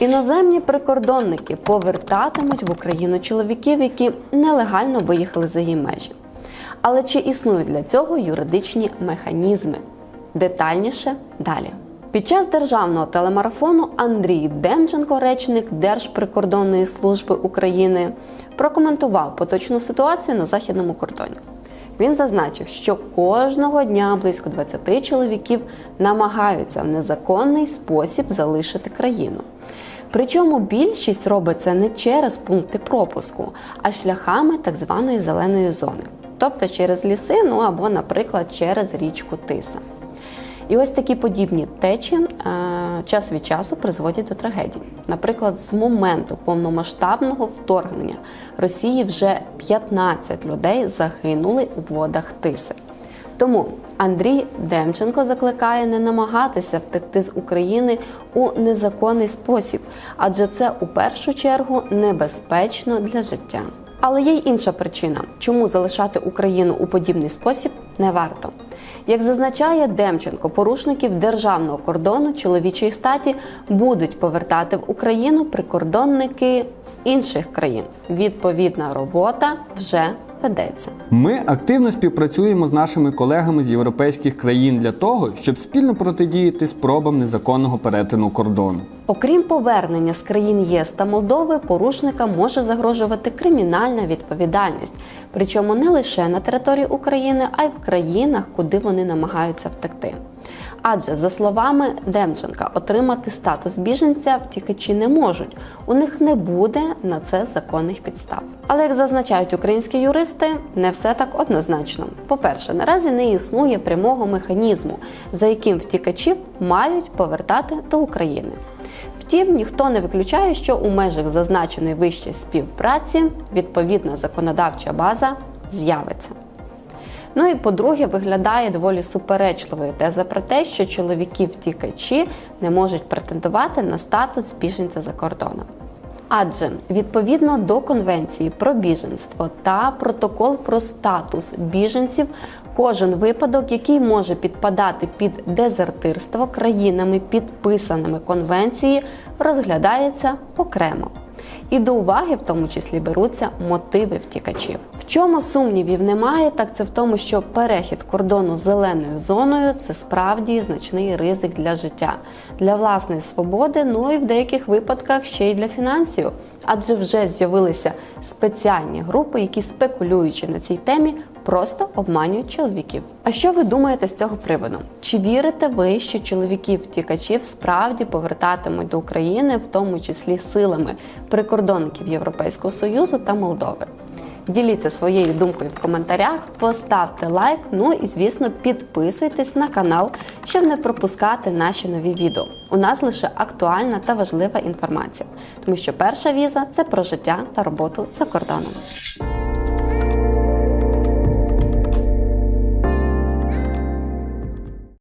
Іноземні прикордонники повертатимуть в Україну чоловіків, які нелегально виїхали за її межі. Але чи існують для цього юридичні механізми? Детальніше далі. Під час державного телемарафону Андрій Демченко, речник Держприкордонної служби України, прокоментував поточну ситуацію на західному кордоні. Він зазначив, що кожного дня близько 20 чоловіків намагаються в незаконний спосіб залишити країну. Причому більшість робить це не через пункти пропуску, а шляхами так званої зеленої зони, тобто через ліси, ну або, наприклад, через річку Тиса. І ось такі подібні течі е, час від часу призводять до трагедій. Наприклад, з моменту повномасштабного вторгнення Росії вже 15 людей загинули у водах Тиси. Тому Андрій Демченко закликає не намагатися втекти з України у незаконний спосіб, адже це у першу чергу небезпечно для життя. Але є й інша причина, чому залишати Україну у подібний спосіб не варто. Як зазначає Демченко, порушників державного кордону чоловічої статі будуть повертати в Україну прикордонники інших країн. Відповідна робота вже ведеться. Ми активно співпрацюємо з нашими колегами з європейських країн для того, щоб спільно протидіяти спробам незаконного перетину кордону. Окрім повернення з країн ЄС та Молдови, порушникам може загрожувати кримінальна відповідальність, причому не лише на території України, а й в країнах, куди вони намагаються втекти. Адже, за словами Демченка, отримати статус біженця втікачі не можуть. У них не буде на це законних підстав. Але як зазначають українські юристи, не все так однозначно. По-перше, наразі не існує прямого механізму, за яким втікачів мають повертати до України. Втім, ніхто не виключає, що у межах зазначеної вище співпраці відповідна законодавча база з'явиться. Ну і по-друге, виглядає доволі суперечливою теза про те, що чоловіки-втікачі не можуть претендувати на статус біженця за кордоном. Адже відповідно до конвенції про біженство та протокол про статус біженців, кожен випадок, який може підпадати під дезертирство країнами, підписаними конвенції, розглядається окремо. І до уваги в тому числі беруться мотиви втікачів. В чому сумнівів немає, так це в тому, що перехід кордону зеленою зоною це справді значний ризик для життя, для власної свободи, ну і в деяких випадках ще й для фінансів. Адже вже з'явилися спеціальні групи, які спекулюючи на цій темі, просто обманюють чоловіків. А що ви думаєте з цього приводу? Чи вірите ви, що чоловіків-втікачів справді повертатимуть до України, в тому числі силами прикордонників Європейського Союзу та Молдови? Діліться своєю думкою в коментарях, поставте лайк, ну і звісно підписуйтесь на канал, щоб не пропускати наші нові відео. У нас лише актуальна та важлива інформація, тому що перша віза це про життя та роботу за кордоном.